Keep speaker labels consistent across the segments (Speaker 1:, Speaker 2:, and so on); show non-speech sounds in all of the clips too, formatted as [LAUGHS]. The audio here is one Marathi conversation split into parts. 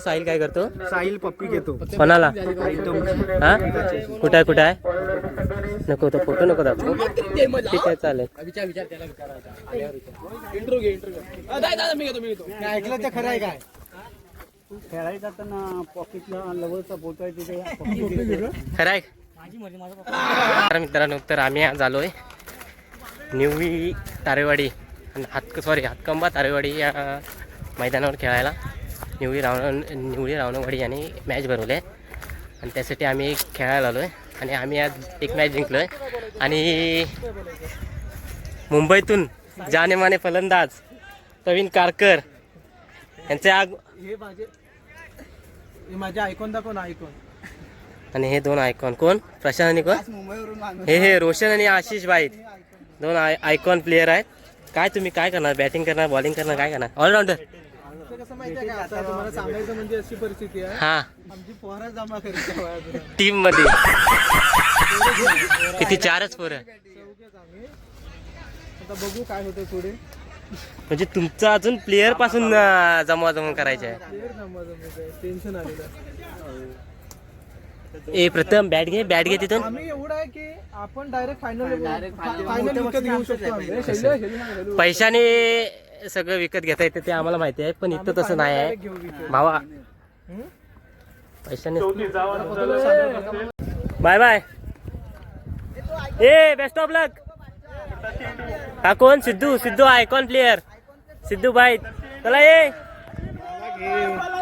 Speaker 1: साहिल काय करतो?
Speaker 2: साहिल पप्पी घेतो.
Speaker 1: कोणाला? हा? कुठं आहे कुठं आहे? नको तो फोटो नको दाखवू. ठीक आहे चालेल.
Speaker 2: ऐकलं तर खरं आहे काय? खेळायला जाताना पॉकेटला लवळचा बोलतोय तिथे.
Speaker 1: खरं आहे? तर मित्रांनो तर आम्ही आज आलोय निवळी तारेवाडी हात सॉरी हातकंबा तारेवाडी या मैदानावर खेळायला. निवळी रावण निवळी रावणवाडी यांनी मॅच भरवले. आणि त्यासाठी आम्ही खेळायला आलो आहे आणि आम्ही आज एक मॅच जिंकलो आहे आणि मुंबईतून जानेमाने फलंदाज प्रवीण कारकर यांचे आग
Speaker 2: हे माझे हे माझे ऐकून दाखव ना ऐकून
Speaker 1: आणि हे दोन आयकॉन कोण? प्रशांत आणि कोण? हे हे रोशन आणि आशिष बाईत दोन आय आयकॉन प्लेअर आहेत. काय तुम्ही काय करणार? बॅटिंग करणार बॉलिंग करणार काय करणार? ऑलराऊंडर
Speaker 2: कसं माहितीये का? आता तुम्हाला सांगायचं म्हणजे अशी परिस्थिती आहे.
Speaker 1: हा.
Speaker 2: आमची पोहरा जमा करायची
Speaker 1: टीममध्ये किती चारच पोरं.
Speaker 2: आम्ही. आता बघू काय होतं पुढे.
Speaker 1: म्हणजे तुमचं अजून प्लेअरपासून अं, जमवा जमवून करायचं आहे.
Speaker 2: जमा टेन्शन आलेलं
Speaker 1: ए प्रथम बॅट घे बॅट घे तिथून.
Speaker 2: आम्ही एवढं आहे की आपण डायरेक्ट फायनल फायनल विकत घेऊ शकतो सांग, शैल्य.
Speaker 1: पैशाने सगळं विकत घेता येतं ते आम्हाला माहिती आहे पण इथं तसं नाही आहे. भावा? पैशाने bye bye. A best of luck हा कोण? सिद्धू सिद्धू आयकॉन प्लेअर सिद्धू बाई चला ये.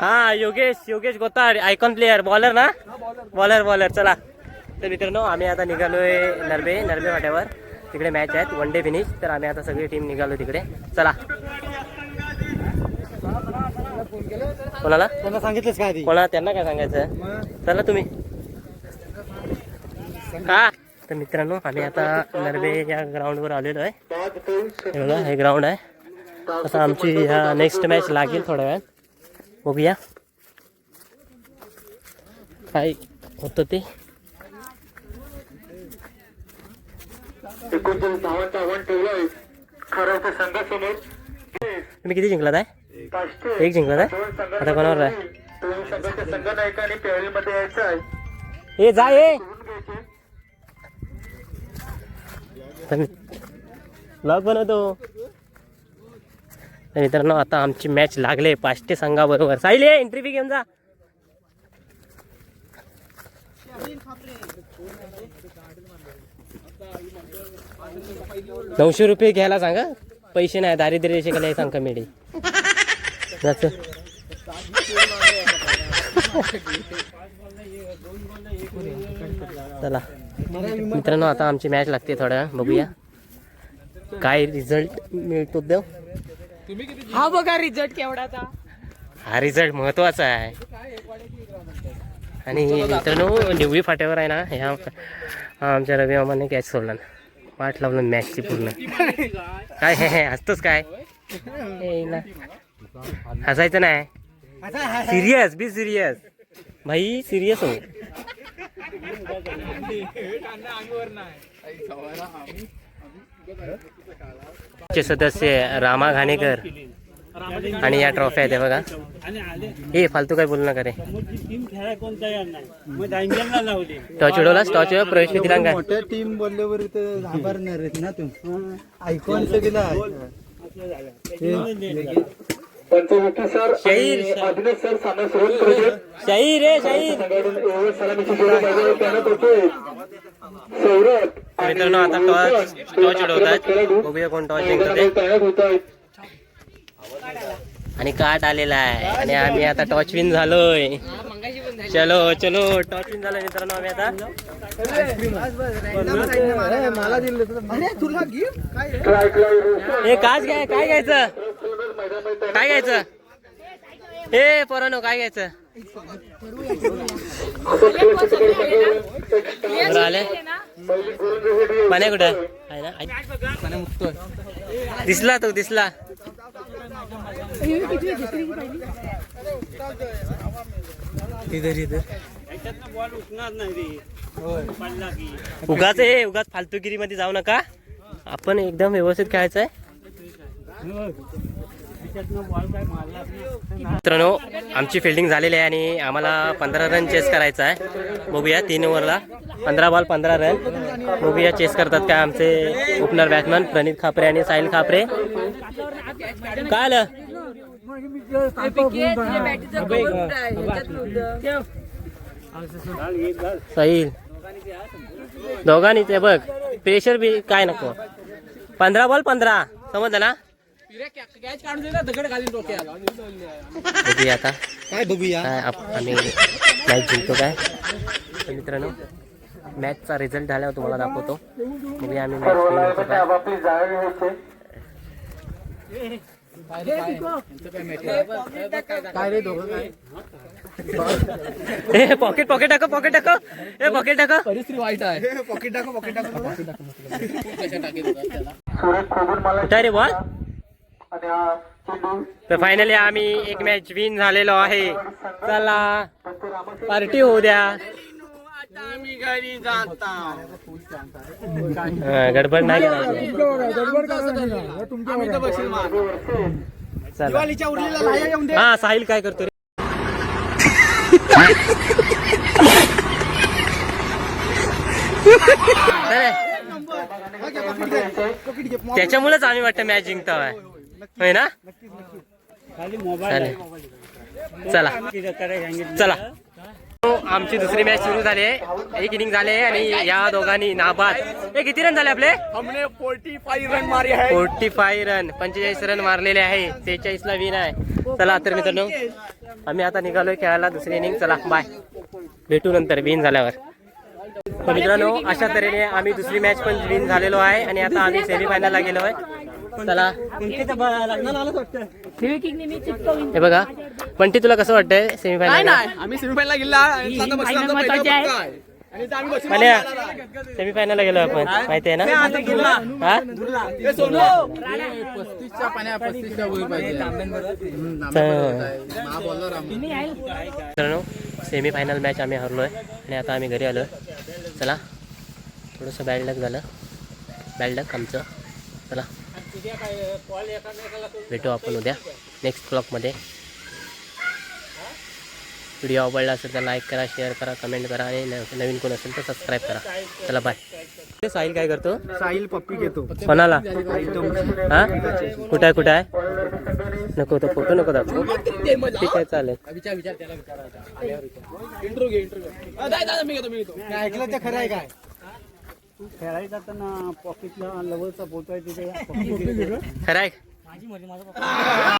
Speaker 1: हा Yogesh Yogesh Gotad icon player bowler ना? बॉलर बॉलर चला. तर मित्रांनो आम्ही आता निघालोय नरबे नरबे वाट्यावर तिकडे मॅच आहेत वन डे फिनिश तर आम्ही आता सगळी टीम निघालो तिकडे. चला. कोणाला?
Speaker 2: सांगितलंच काय आधी?
Speaker 1: कोणा त्यांना काय सांगायचं? चला तुम्ही. हा. तर मित्रांनो आम्ही आता नरवे या ग्राउंडवर आलेलो आहे. हे बघा हे ग्राउंड आहे. आता आमची ह्या नेक्स्ट मॅच लागेल थोड्या वेळात. बघूया. काय होतं ते?
Speaker 3: एकोणचाळीस धावांचं आव्हान ठेवलंय खरं तर संघासमोर
Speaker 1: तुम्ही किती जिंकलात आहे एक जिंकलात आहे आता कोणावर आहे
Speaker 3: दोन संघाच्या संघनायकांनी पेळीमध्ये यायचं आहे.
Speaker 1: हे जा ये ब्लॉग बनवतो. तर मित्रांनो आता आमची मॅच लागले पाचटे संघाबरोबर. साहिल ये एंट्री फी घेऊन जा. नऊशे रुपये घ्यायला सांगा पैसे नाही दारिद्र्य रेषेखाली सांग कमेडी. जायचं. चला. मित्रांनो आता आमची मॅच लागते थोड्या बघूया. काय रिझल्ट मिळतो देव?
Speaker 2: हा बघा रिझल्ट केवढाचा.
Speaker 1: हा रिझल्ट महत्त्वाचा आहे. आणि मित्रांनो निवळी फाट्यावर आहे ना ह्या आमच्या रवी मामाने कॅच सोडला पाठ लावलं मॅचची पूर्ण. काय हे हे हसतोच काय? [LAUGHS] ना. हसायचं नाही. सिरियस बी सिरियस भाई सिरियस हो. सदस्य रामा घाणेकर. आणि या ट्रॉफी आहेत हे बघा. ए फालतू काय बोलू नका रे. टॉच उडवलास? टॉच प्रवेश दिला काय
Speaker 2: मोठ्या टीम बोलल्यावर घाबरणार आहेत ना तू ऐकून गेला
Speaker 1: शाही रे मित्रांनो आता टॉच टॉच उडवतात बघूया कोण टॉच जिंकतो ते
Speaker 3: तयार होत आहेत
Speaker 1: आणि काट आलेला आहे. आणि आम्ही आता टॉचविन झालोय. चलो चलो टॉच विन झालोय मित्रांनो आम्ही आता.
Speaker 2: काय
Speaker 1: हे काच घ्याय काय घ्यायचं? काय घ्यायचं? हे पोरानो काय घ्यायचं? आले. पाण्या कुठं? आहे ना? दिसला तो दिसला. इधर इधर। उगाच हे उगाच फालतूगिरी मध्ये जाऊ नका. आपण एकदम व्यवस्थित खेळायचं आहे. मित्रांनो आमची फिल्डिंग झालेली आहे आणि आम्हाला पंधरा रन चेस करायचा आहे. बघूया तीन ओव्हरला. पंधरा बॉल पंधरा रन बघूया चेस करतात काय आमचे ओपनर बॅट्समन प्रणित खापरे आणि साहिल खापरे. काय आलं? साहिल. दोघांनी ते बघ. प्रेशर बी काय नको. पंधरा बॉल पंधरा. समजलं ना? बघूया आता.
Speaker 2: काय बघूया?
Speaker 1: आम्ही मॅच जिंकतो काय? तर मित्रांनो मॅचचा रिझल्ट झाल्यावर तुम्हाला दाखवतो. बघूया आम्ही मॅच जिंकतो काय
Speaker 3: आपापली जागा घ्यायची
Speaker 1: ए पॉकेट पॉकेट टाका पॉकेट टाका. ए पॉकेट टाका.
Speaker 3: सुरेश खोबून मला
Speaker 1: कुठे रे बॉल
Speaker 3: आणि हा चेंडू
Speaker 1: तर फायनली आम्ही एक मॅच विन झालेलो आहे. चला पार्टी होऊ द्या. हा, गडबड नाही करायची. चला. हा साहिल काय करतो रे त्याच्यामुळेच आम्ही वाटतं मॅच जिंकतोय. होय ना?
Speaker 2: खाली मोबाईल
Speaker 1: चालेल. चला. चला. आमची दुसरी मॅच सुरू झाली आहे. एक इनिंग झाले आहे आणि या दोघांनी नाबाद. हे किती रन झाले आपले?
Speaker 4: हमने 45 रन मारे हैं.
Speaker 1: फोर्टी फाय रन पंचेचाळीस रन मारलेले आहे. सेहेचाळीस ला विन आहे. चला तर मित्रांनो आम्ही आता निघालोय खेळायला दुसरी इनिंग चला बाय भेटू नंतर विन झाल्यावर. तर मित्रांनो अशा तऱ्हेने आम्ही दुसरी मॅच पण विन झालेलो आहे आणि आता आम्ही सेमीफायनलला गेलो आहे चला. हे बघा पंटी तुला कसं वाटतंय सेमीफायनल
Speaker 4: आम्ही सेमीफायनल गेला.
Speaker 1: सेमीफायनलला गेलो आपण. माहिती आहे ना? हा
Speaker 4: ए, सोनू.
Speaker 1: मित्रांनो सेमी फायनल मॅच आम्ही हरलो आहे. आणि आता आम्ही घरी आलो आहे चला. थोडंसं बॅड लक झालं. बॅड लक आमचं. चला. भेटू आपण उद्या. नेक्स्ट ब्लॉगमध्ये व्हिडिओ आवडला असेल तर लाईक करा शेअर करा कमेंट करा आणि नवीन कोण असेल तर सबस्क्राईब करा. चला बाय साहिल काय करतो?
Speaker 2: साहिल पप्पी घेतो.
Speaker 1: कोणाला? हा? कुठं आहे कुठं आहे? नको तो फोटो नको दाखवू. ठीक आहे चालेल.
Speaker 4: इंट्रो घे इंट्रो घे. अ, दादा, दादा, मी घेतो मी घेतो.
Speaker 2: काय ऐकलं ते खरं आहे काय? जाताना पॉकेटला लवळचा बोलतोय तिथे
Speaker 1: खरं आहे.
Speaker 2: माझी मर्जी माझा